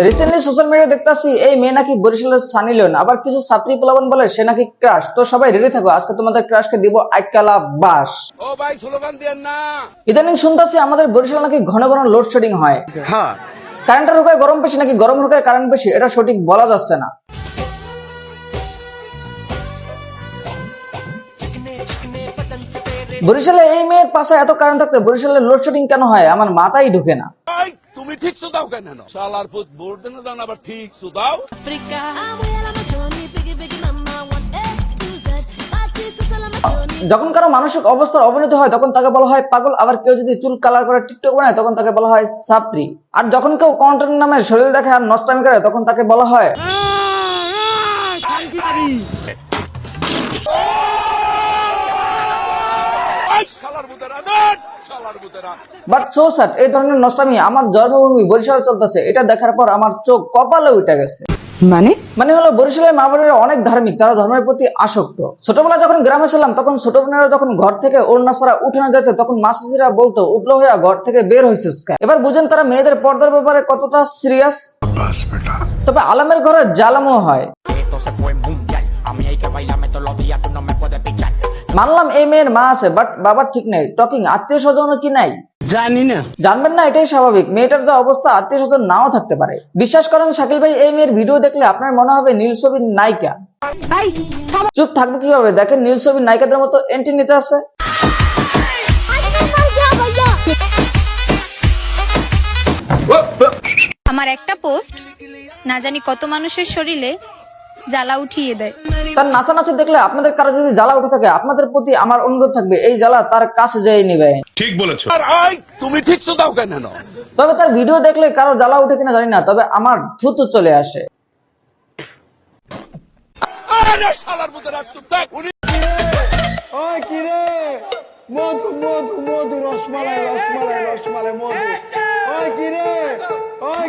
Recently social media দেখতাছি এই মেয়ে নাকি বরিশালের সানি লিওন আবার কিছু ছাত্রী পোলাবন বলে সে নাকি ক্রাশ তো সবাই রেডি থাকো আজকে তোমাদের ক্রাশকে দিব আইকালা বাস। ও ভাই স্লোগান দিয়েন না। ইদানিং শুনতাছি আমাদের বরিশাল নাকি ঘন ঘন লোডশেডিং হয়। হ্যাঁ। কারেন্টের ঢোকায় গরম বেশি নাকি গরম ঢোকায় কারেন্ট বেশি এটা সঠিক বলা যাচ্ছে না। বরিশালে এই মেয়ের পাশে এত কারেন্ট থাকতে বরিশালে লোডশেডিং কেন হয়? আমার মাথায় ঢুকে না। তুমি ঠিক সুদাও কেন শালার পুত ভোট দেন আবার ঠিক সুদাও যখন কারও মানসিক অবস্থার অবনতি হয় তখন তাকে বলা হয় পাগল। আবার কেউ যদি চুল কালার করে টিকটক বানায় তখন তাকে বলা হয় সাপ্রি আর যখন কেউ কন্টেন্ট নামে শরীর দেখে আর নষ্টামি করে তখন তাকে বলা হয় শালার বুতেরা বাট সো স্যার এই ধরনের নষ্টামি আমার জন্মভূমি বরিশালে চলতেছে এটা দেখার পর আমার চোখ কপালে উঠে গেছে। মানে? মানে হলো বরিশালের মা বোনেরা অনেক ধার্মিক তারা ধর্মের প্রতি আসক্ত। ছোটবেলা যখন গ্রামে ছিলাম তখন ছোট বোনেরা যখন ঘর থেকে ওড়না ছাড়া উঠে না যেত তখন মাসিরা বলতো উবলো হইয়া ঘর থেকে বের হয়েছে এবার বুঝেন তারা মেয়েদের পর্দার ব্যাপারে কতটা সিরিয়াস তবে আলামের ঘরে জালামও হয়। que todos los días, tú no me puedes pichar. মানলাম এই মেয়ের মা আছে বাট বাবার ঠিক নেই। টকিং আত্মীয় স্বজনও কি নাই? জানি না। জানবেন না এটাই স্বাভাবিক। মেয়েটার যা অবস্থা আত্মীয় স্বজন নাও থাকতে পারে। বিশ্বাস করেন শাকিল ভাই এই মেয়ের ভিডিও দেখলে আপনার মনে হবে নীল ছবির নায়িকা। চুপ থাকবে কীভাবে? দেখেন নীল ছবির নায়িকাদের মতো এন্ট্রি নিতে আছে আমার একটা পোস্ট না জানি কত মানুষের শরীরে জ্বালা উঠিয়ে দেয়। তার নাচা নাচে দেখলে আপনাদের কারও যদি জ্বালা উঠে থাকে আপনাদের প্রতি আমার অনুরোধ থাকবে এই জ্বালা তার কাছে যেয়ে নিবে। আর আই তুমি ঠিক সুদাও কেন? তবে তার ভিডিও দেখলে কারও জ্বালা উঠে কিনা জানি না তবে আমার দ্রুত চলে আসে। আরে শালার বুতেরা চুপ থাক উনি ওই কিরে মধু মধু মধু রসমালাই রসমালাই রসমালাই মধু। ওই কিরে ওই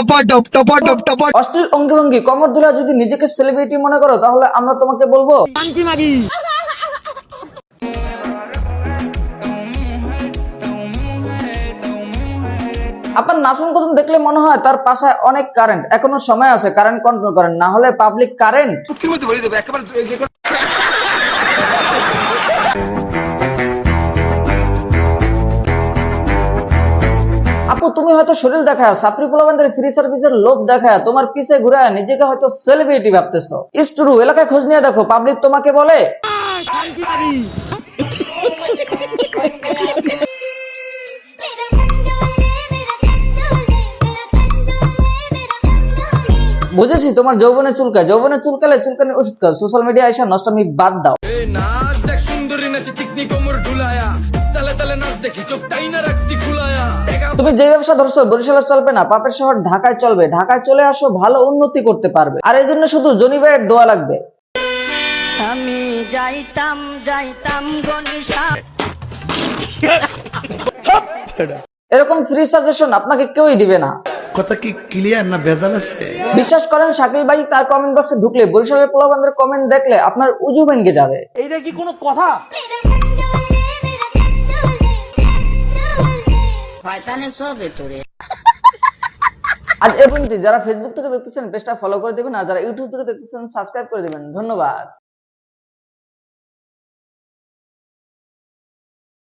কিরে অশ্লীল অঙ্গি ভঙ্গি কমর দুলা যদি নিজেকে সেলিব্রিটি মনে করো তাহলে আমরা তোমাকে বলব। আপনার নাচন কদম দেখলে মনে হয় তার পাশায় অনেক কারেন্ট এখনও সময় আছে কারেন্ট কন্ট্রোল করেন না হলে পাবলিক কারেন্ট আপু তুমি হয়তো শরীর দেখায় সাপরি পোলাবানদের ফ্রি সার্ভিসের লোভ দেখায়, তোমার পিছে ঘুরায়, নিজেকে হয়তো সেলিব্রিটি ভাবতেছো। ইস্টুরু এলাকায় খোঁজ নিয়ে দেখো পাবলিক তোমাকে বলে বুঝেছি তোমার যৌবনে চুলকায়। যৌবনে চুলকালে চুলকানি ওষুধ খাও সোশ্যাল মিডিয়া এসে নষ্টমি বাদ দাও। দেখ সুন্দরী নাচে চিকনি কোমর ঢুলায়া। তালে তালে নাচ দেখি চোখ তাই না রাখছি খুলায়া। তুমি যে ব্যবসা ধরছো বরিশালে চলবে না পাপের শহর ঢাকায় চলবে। ঢাকায় চলে আসো ভালো উন্নতি করতে পারবে। আর এই জন্য শুধু জনি ভাইয়ের দোয়া লাগবে। আমি যাইতাম যাইতাম গনিশা এরকম ফ্রি সাজেশন আপনাকে কেউই দিবে না। কথা কি ক্লিয়ার না ভেজাল আছে? বিশ্বাস করেন শাকিল ভাই তার কমেন্ট বক্সে ঢুকলে বরিশালের পোলাবানদের কমেন্ট দেখলে আপনার উজু ভেঙে যাবে। এইটা কি কোনো কথা? শয়তানের সব ভেতরে। আজ এ পর্যন্ত যারা ফেসবুক থেকে দেখতেছেন পেজটা ফলো করে দেবেন আর যারা ইউটিউব থেকে দেখতেছেন সাবস্ক্রাইব করে দেবেন। ধন্যবাদ।